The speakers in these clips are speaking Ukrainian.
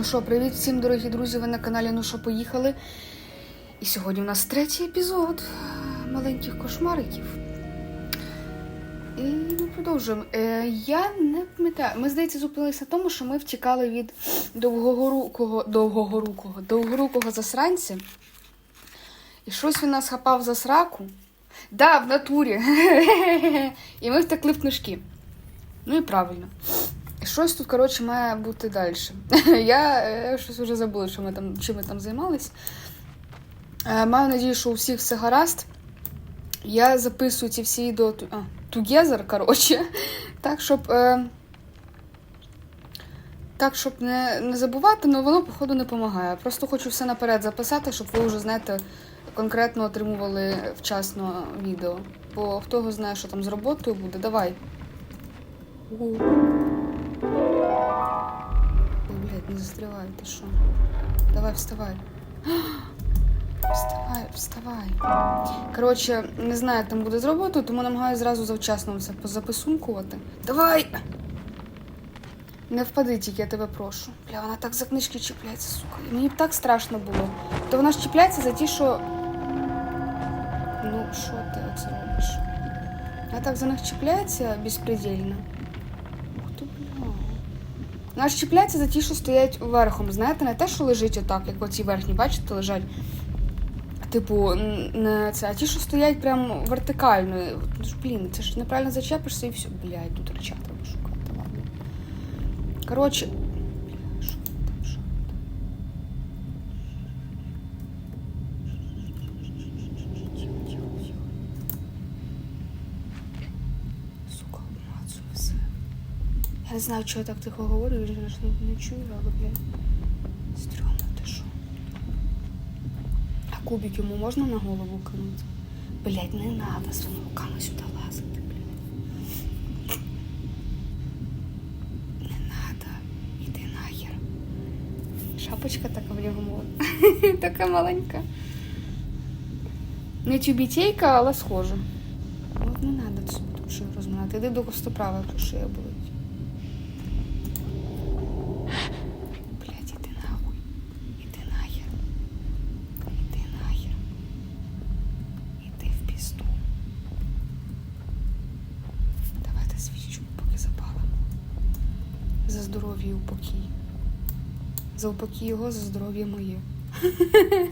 Ну що, привіт всім, дорогі друзі! Ви на каналі Ну що, поїхали. І сьогодні у нас третій епізод маленьких кошмариків. І ми продовжуємо. Е, я не пам'ятаю. Ми, здається, зупинилися на тому, що ми втікали від довгорукого, довгорукого, довгорукого засранця. І щось він нас хапав за сраку. Да, в натурі. І ми втекли в книжки. Ну і правильно. Щось тут, коротше, має бути далі. Я е, щось вже забула, що ми там, чим ми там займались. Е, Маю надію, що у всіх все гаразд. Я записую ці всі ту- а, together, коротше. Так, щоб. Е, так, щоб не, не забувати, але воно, походу, не допомагає. Просто хочу все наперед записати, щоб ви вже, знаєте, конкретно отримували вчасно відео. Бо хто його знає, що там з роботою буде, давай. Не застрявай, ти що? Давай, вставай. Вставай, вставай. Коротше, не знаю, як там буде з роботою, тому намагаюся зразу завчасно все позаписункувати. Давай! Не впади тільки, я тебе прошу. Бля, вона так за книжки чіпляється, сука. І Мені б так страшно було. То вона ж чіпляється за ті, що. Ну, що ти оце робиш? Вона так за них чіпляється безпредельно. Вона ж чіпляється за ті, що стоять верхом. Знаєте, не те, що лежить отак, як оці верхні, бачите, лежать. Типу, не це, а ті, що стоять прям вертикально. Ну блін, це ж неправильно зачепишся і все. Блядь, тут реча треба шукати. Ладно. Коротше. Бля, що там, що там? Тихо, тихо, тихо. Сука, обмацую все. Я не знаю, чого я так тихо говорю, я ж не, чую, але, блядь. Стрьомно, ти що? А кубик йому можна на голову кинути? Блядь, не надо своїми руками сюди лазити, блядь. Не надо. Іди нахер. Шапочка така в нього така маленька. Не тюбітейка, але схожа. От не собі тут шию розминати. Іди до костоправа, якщо шия болить. Блядь, іди нахуй. Іди нахер. Іди нахер. Іди в пізду. Давайте свічу, поки запалимо. За здоров'я і упокій. За упокій його, за здоров'я моє.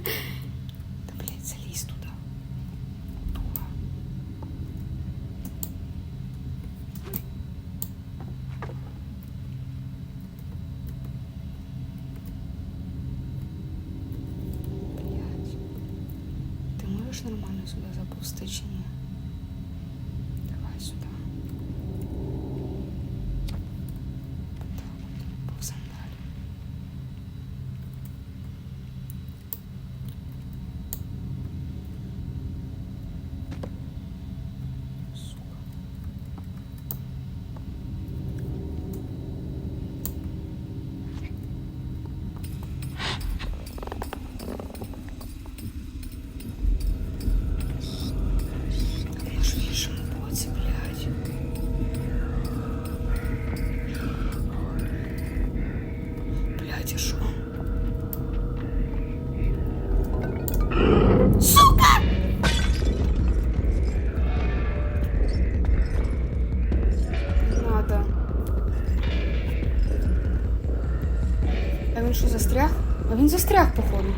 він що, застряг? А він застряг, походу.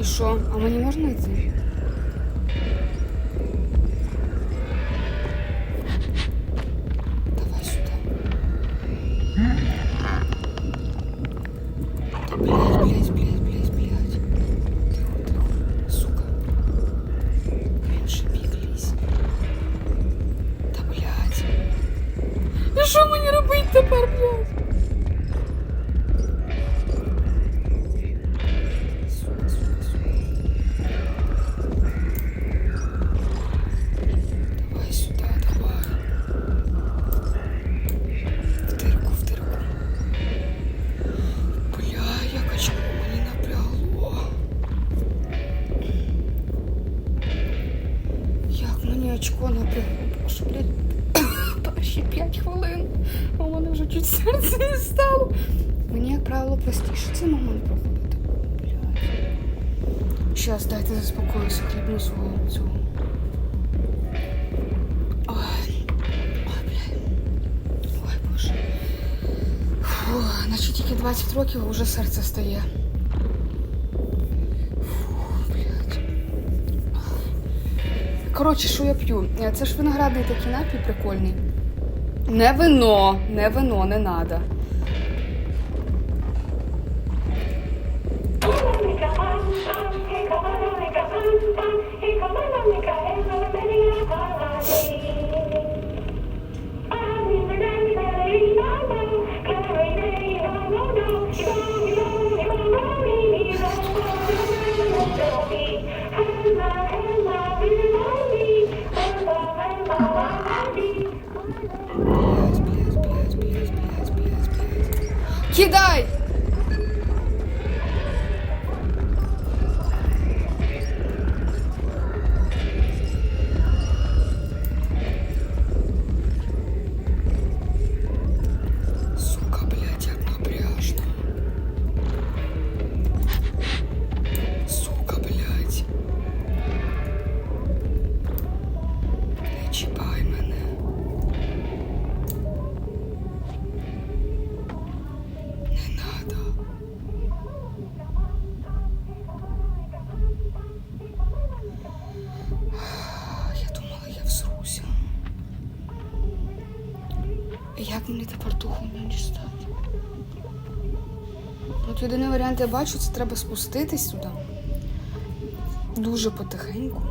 І що? А мені можна йти? Чуть серце не стало. Мені, як правило, простіше цей момент проходити. Щас, дайте заспокоюся, хлібну свою цю. Наче тільки 20 років, а вже серце стає. Коротше, що я п'ю? Це ж виноградний такий напій прикольний. Не вино, не вино, не надо. Чіпай мене. Не надо. Я думала, я взруся. Як мені тепер ту хуйню дістати? От єдиний варіант я бачу, це треба спуститись туди. Дуже потихеньку.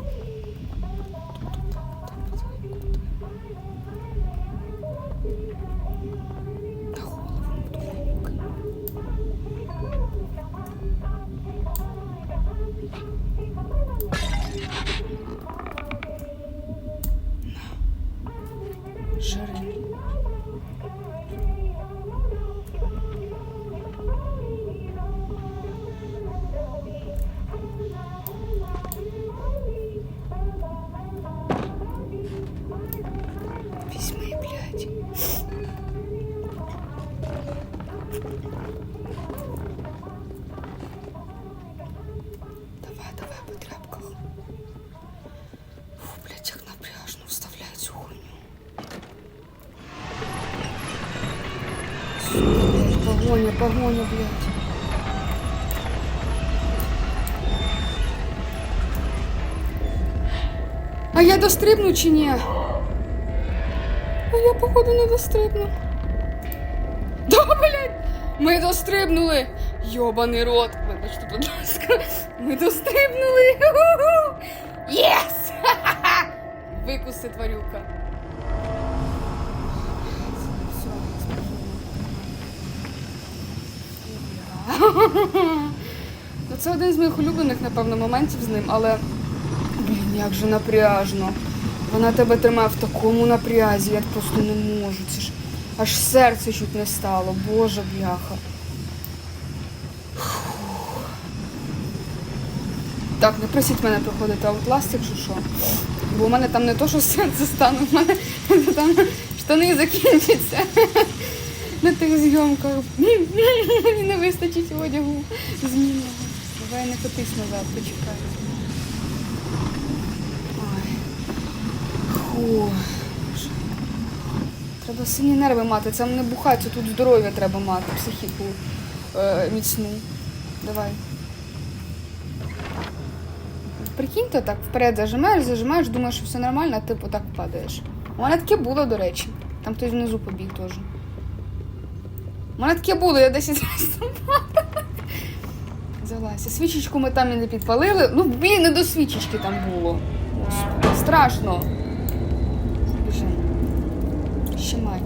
Погоня, блядь. А я дострибну чи ні? А я, походу, не дострибну. Да, блядь! Ми дострибнули! Йобаний рот! Вибачте, будь ласка. Ми дострибнули! Єс! Ха-ха-ха! Викуси, тварюка. Ну, це один з моїх улюблених, напевно, моментів з ним, але. Блін, як же напряжно. Вона тебе тримає в такому напрязі, я просто не можу. Це ж аж серце чуть не стало. Боже, бляха. Так, не просіть мене проходити Outlast, якщо що. Бо у мене там не то, що серце стане, у мене там штани закінчаться на тих зйомках. Не вистачить одягу змінного. Давай не котись назад, почекай. Боже. Треба сильні нерви мати. Це не бухать, тут здоров'я треба мати, психіку е, міцну. Давай. Прикиньте, так вперед зажимаєш, зажимаєш, думаєш, що все нормально, а ти так падаєш. У мене таке було, до речі. Там хтось внизу побіг теж. У мене таке було, я 10 разів там падала. Свічечку ми там і не підпалили. Ну, блін, не до свічечки там було. Страшно. Біжи. Щемай.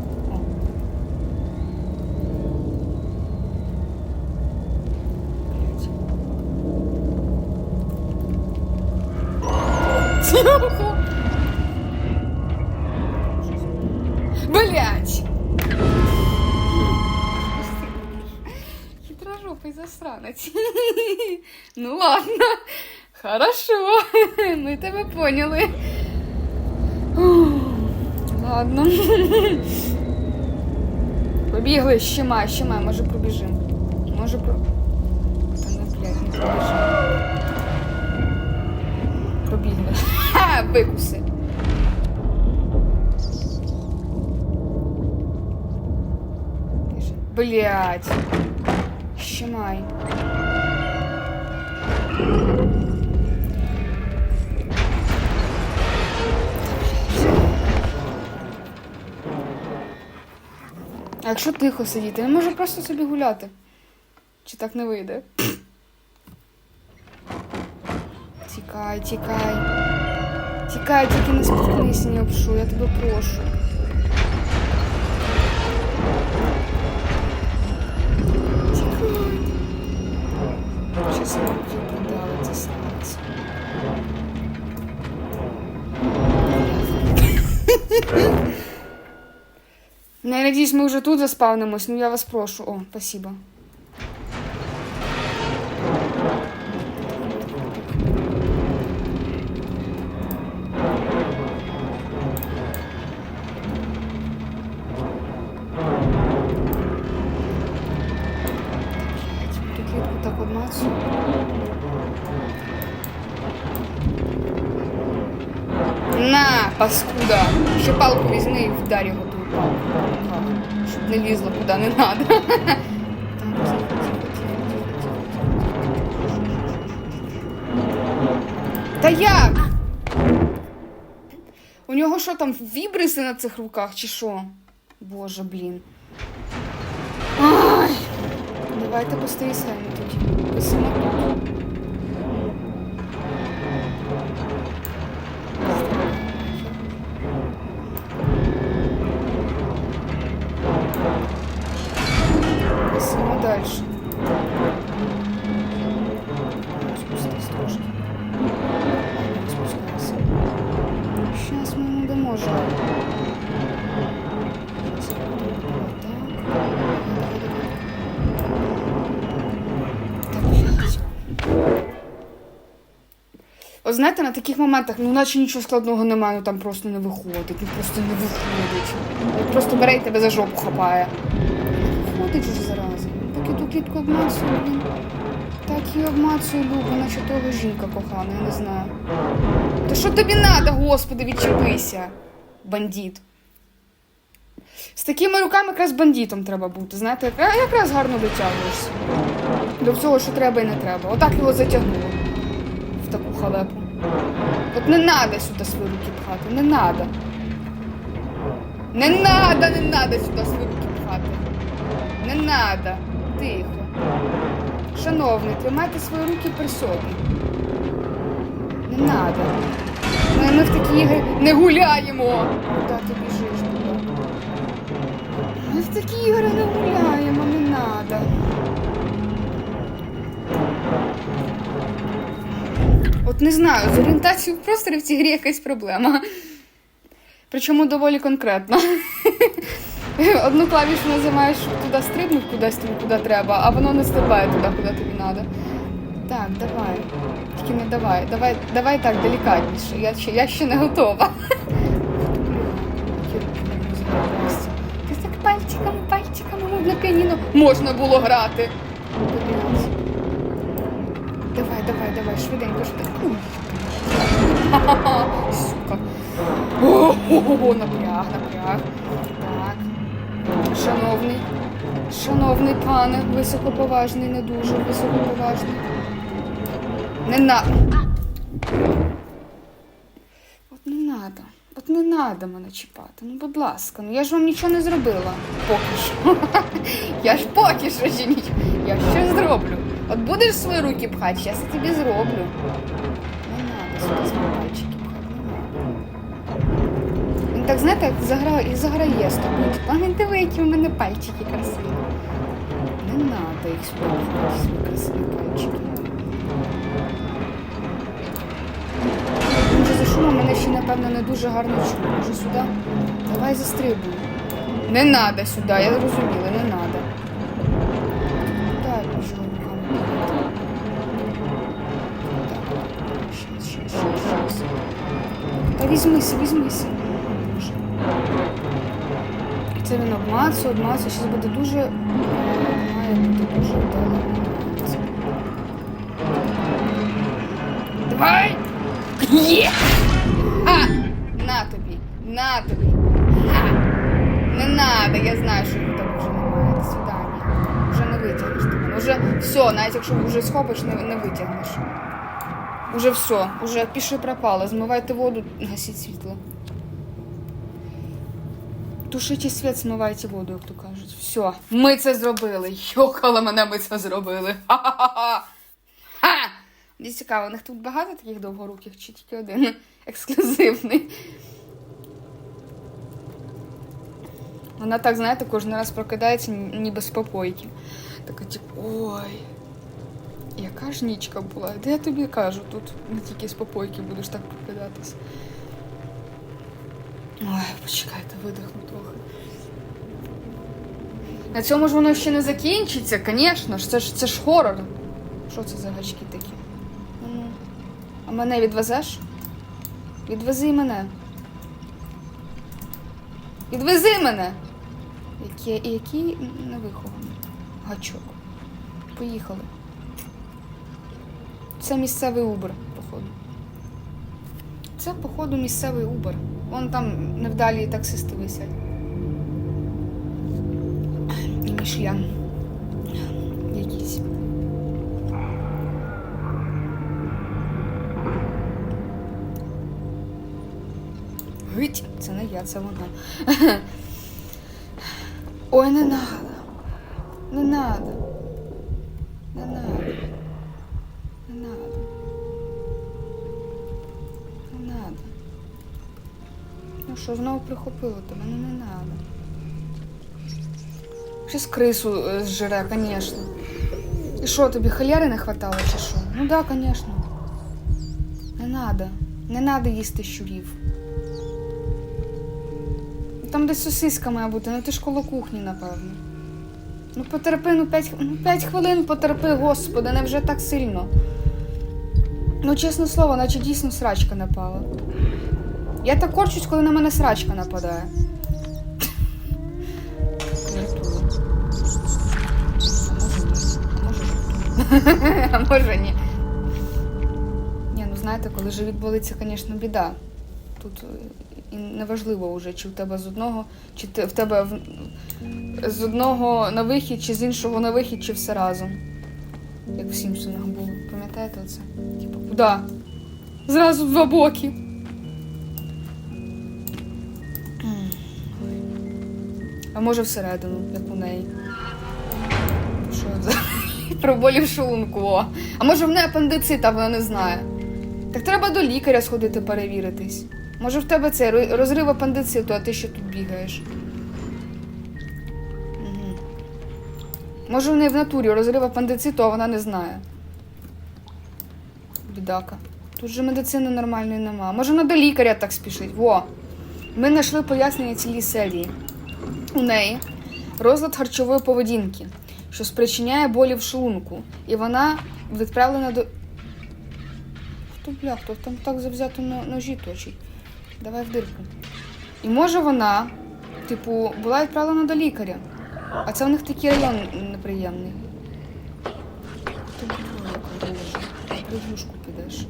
Блять! Хитрожопый засранець. Ну ладно. Хорошо. Ми тебе поняли. Ладно. Побігли, ще май, ще май, може пробіжим. Може про. Та не блядь, не пробіжим. Пробігли. Ха! Викуси. Біжи. Блядь. А якщо тихо сидіти, він може просто собі гуляти. Чи так не вийде? Тікай, тікай. Тікай, тільки не спіткнися, не обшу, я тебе прошу. Щас я руки це серце. Ну, я надіюсь, ми вже тут заспавнимось, ну я вас прошу. О, спасибо. Паскуда! Ще палку візьми і вдарь його ту палку. Щоб не лізло куди не треба. Та як? У нього що там вібриси на цих руках, чи що? Боже, блін. Ай! Давайте самі тоді. Висимо тут. Блядь. От знаєте, на таких моментах, ну наче нічого складного немає, ну там просто не виходить, ну просто не виходить. Ну, Просто бере і тебе за жопу хапає. Виходить же зараза. Так і ту клітку обмацую, блін. Так і обмацую любу, наче того жінка кохана, я не знаю. Та що тобі надо, господи, відчепися, бандит. З такими руками якраз бандитом треба бути. Знаєте, якраз гарно дотягуєшся. До всього, що треба і не треба. Отак його затягнуло в таку халепу. От не надо сюди свої руки пхати, не надо. Не надо, не надо сюди свої руки пхати. Не надо. Тихо. Шановний, тримайте свої руки при собі. Не надо. Ми, ми в такі ігри не гуляємо. Куди ти біжиш, куди? Ми в такі ігри не гуляємо, не надо. От не знаю, з орієнтацією в просторі в цій грі якась проблема. Причому доволі конкретно. Одну клавішу називаєш туди стрибнуть кудись куди треба, а воно не стрибає туди, куди тобі треба. Так, давай. Тільки не давай. Давай, давай так, делікатніше. Я ще, я ще не готова. Ти так пальчиками, пальчиками на піаніно можна було грати. Давай, давай, давай, швиденько, швиденько. Сука. Ого, напряг, напряг. Так. Шановний. Шановний пане, високоповажний, не дуже високоповажний. Не на. От не надо. От не надо мене чіпати. Ну, будь ласка, ну я ж вам нічого не зробила. Поки що. Я ж поки що ще нічого. Я щось зроблю. От будеш свої руки пхати, зараз я тобі зроблю. Не надо сюди свої пальчики пхати. Він так, знаєте, як заграє, і заграє з тобою. Типа, не диви, які в мене пальчики красиві. Не надо їх пхати, свої красиві пальчики. Він за шумом мене ще, напевно, не дуже гарно чує. Може сюди? Давай застрибуй. Не надо сюди, я зрозуміла, не надо. Щас, щас. Та візьмися, візьмися. Боже. Мацу, мацу, зараз буде дуже. Має бути дуже вдало. Давай! Є! А! На тобі! Ха! Не надо, я знаю, що в тебе вже немає. До свидання. Вже не витягнеш ти мене. Уже все, навіть якщо вже схопиш, не, не витягнеш. Уже все, уже пішли пропало. Змивайте воду, гасіть світло. Тушите світ, змивайте воду, як то кажуть. Все, ми це зробили. Йокала мене, ми це зробили. Ха-ха-ха! Ха! Мені цікаво, у них тут багато таких довгоруких чи тільки один ексклюзивний. Вона так, знаєте, кожен раз прокидається ніби з попойки. Така, типу, ой, яка ж нічка була. Де я тобі кажу, тут не тільки з попойки будеш так прокидатись. Ой, почекайте, видихну трохи. На цьому ж воно ще не закінчиться, звісно ж, це ж це ж хорор. Що це за гачки такі? А мене відвезеш? Відвези мене. Відвези мене! Який, який невихований гачок. Поїхали. Це місцевий Убер, походу. Це, походу, місцевий Убер. Вон там невдалі таксисти висять. І мішлян. Якісь. Гить, це не я, це вона. Ой, не надо. Не надо. Не надо. Не надо. Не надо. Ну що, знову прихопило тебе? Ну не надо. Щас крису е, зжере, звісно. І що, тобі халяри не хватало чи що? Ну да, звісно. Не надо. Не надо їсти щурів. Там десь сосиска має бути, ну ти ж коло кухні, напевно. Ну потерпи, ну 5, ну, 5 хвилин потерпи, господи, не вже так сильно. Ну, чесне слово, наче дійсно срачка напала. Я так корчусь, коли на мене срачка нападає. А може ні. Ні. Ну знаєте, коли живіт болить, це, звісно, біда. Тут е, і неважливо вже, чи в тебе з одного, чи в тебе з одного на вихід, чи з іншого на вихід, чи все разом. Як в Сімпсонах було. Пам'ятаєте оце? Типу, куди? Зразу два боки. А може всередину, як у неї. Що це? Про болі шлунку. А може в неї апендицит, а вона не знає. Так треба до лікаря сходити перевіритись. Може в тебе це ро- розрив апендициту, а ти ще тут бігаєш. Угу. Може в неї в натурі розрив апендициту, а вона не знає. Бідака. Тут же медицини нормальної нема. Може вона до лікаря так спішить. Во. Ми знайшли пояснення цілій серії. У неї розлад харчової поведінки, що спричиняє болі в шлунку. І вона відправлена до. Хто бля, хто там так завзято ножі точить? Давай в дирку. І може вона, типу, була відправлена до лікаря. А це у них такий район неприємний. Ти бля, яка боже. При юшку підеш.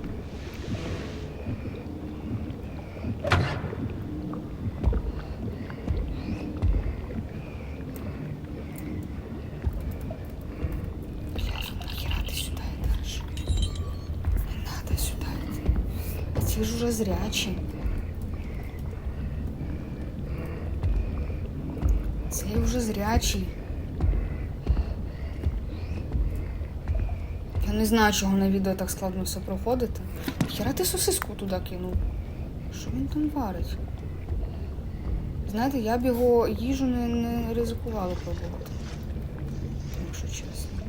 Ці ж уже зрячі. Цей. Я не знаю, чого на відео так складно все проходити. Хіра ти сосиску туди кинув. Що він там варить? Знаєте, я б його їжу не, не ризикувала пробувати. Якщо чесно.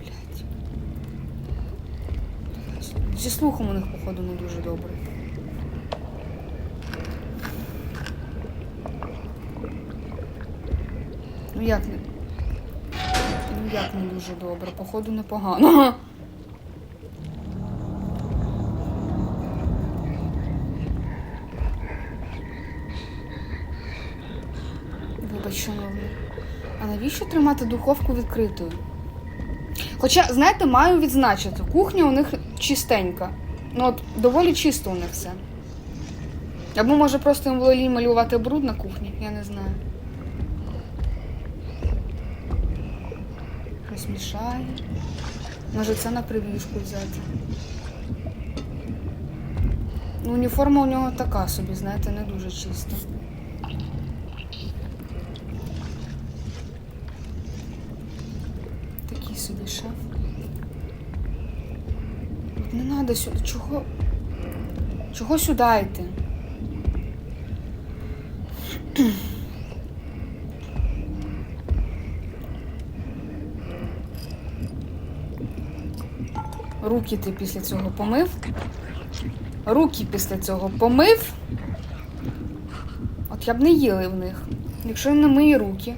Блять. Зі слухом у них, походу, не дуже добре. Як не. Ну як не дуже добре, походу непогано. шановний. А навіщо тримати духовку відкритою? Хоча, знаєте, маю відзначити, кухня у них чистенька. Ну от доволі чисто у них все. Або може просто їм лінь малювати бруд на кухні, я не знаю. Щось. Може це на привіжку взяти. Ну, уніформа у нього така собі, знаєте, не дуже чиста. Такий собі шеф. От не треба сюди. Чого? Чого сюди йти? Руки ти після цього помив? Руки після цього помив? От я б не їли в них, якщо не мої руки.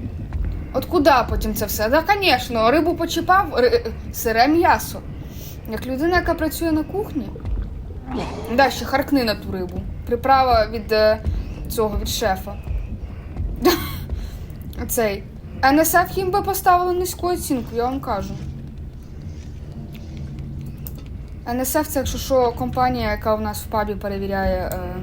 От куди потім це все? Да, звісно, рибу почіпав, ри... сире м'ясо. Як людина, яка працює на кухні. Да, ще харкни на ту рибу. Приправа від е, цього, від шефа. Цей. НСФ їм би поставили низьку оцінку, я вам кажу. НСФ це, якщо що, компанія, яка у нас в пабі перевіряє. Е...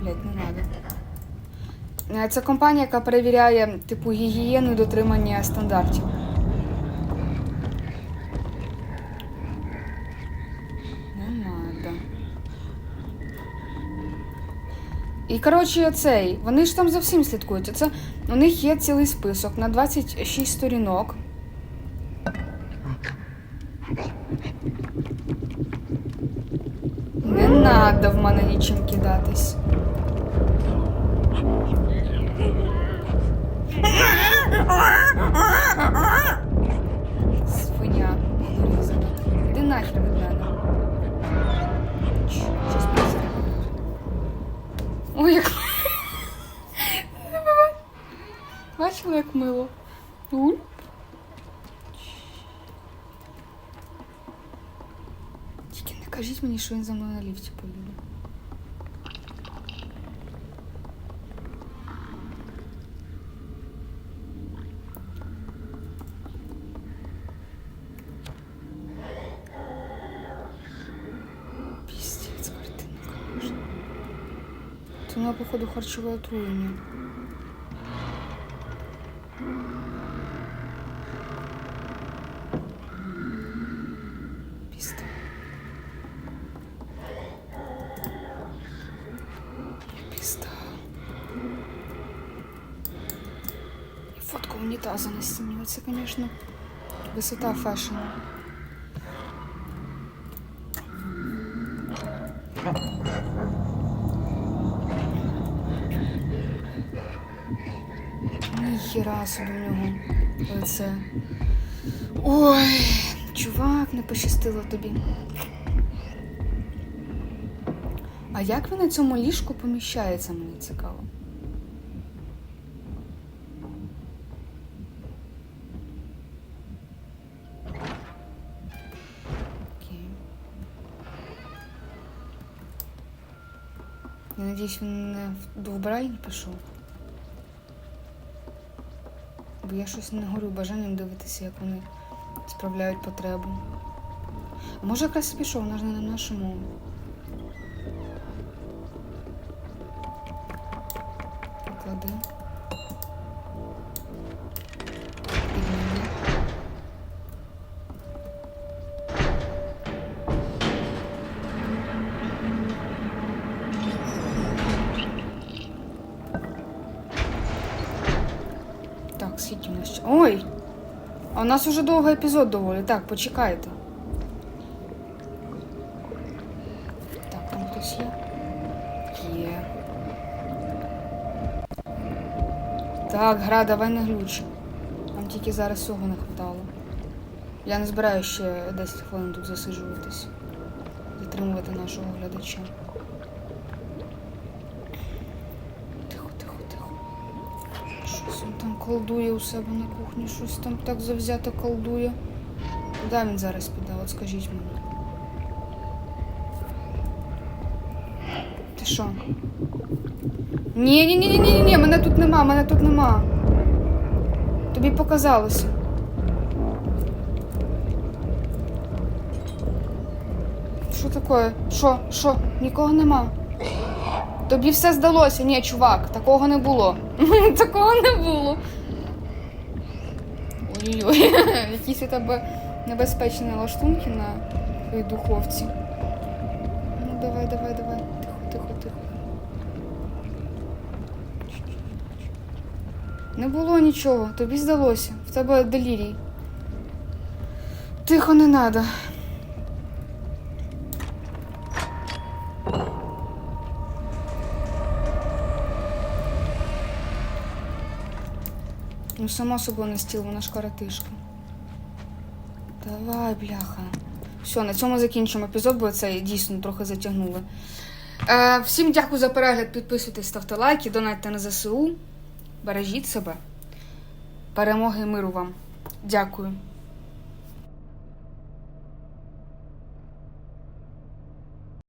Блять, не. Е, Це компанія, яка перевіряє типу гігієну і дотримання стандартів. І коротше, цей, вони ж там за всім слідкують. Це у них є цілий список на 26 сторінок. Надо в мене нічим кидатись. Свиня дорізана. Іди нахер від мене. Щось призракнуть. Ой, як. Бачила, як мило. Уль. що він за мною на ліфті поїде. Піздець, картина, конечно. Це у нього, походу, харчове отруєння. Унітаза на стіні. Це, звісно, висота фешену. Ніхіра собі в нього лице. Ой, чувак, не пощастило тобі. А як він на цьому ліжку поміщається, мені цікаво. Надіюсь, він не до вбиральні пішов. Бо я щось не горю бажанням дивитися, як вони справляють потребу. А може якраз і пішов, вона ж не на нашому. Поклади. Нас уже довгий епізод доволі. Так, почекайте. Так, там хтось є? Є. Так, гра, давай не глюч. Нам тільки зараз цього не хватало. Я не збираюся ще 10 хвилин тут засиджуватись. Затримувати нашого глядача. Тихо, тихо, тихо. Щось він там колдує у себе на кухні, щось там так завзято колдує. Куди він зараз піде, от скажіть мені. Ти Що? Ні, ні, ні, ні, ні, ні, мене тут нема, мене тут нема. Тобі показалося. Що таке? Що? Що? Нікого нема. Тобі все здалося. Ні, чувак, такого не було. такого не було. Ой-ой-ой, якісь у тебе небезпечні лаштунки на твоїй духовці. Ну, давай, давай, давай. Тихо, тихо, тихо. Не було нічого, тобі здалося. В тебе делірій. Тихо, не надо. Ну, само собою на стіл, вона ж каратишка. Давай, бляха. Все, на цьому закінчимо епізод, бо це дійсно трохи затягнули. Е, всім дякую за перегляд. Підписуйтесь, ставте лайки, донатьте на ЗСУ. Бережіть себе. Перемоги миру вам. Дякую.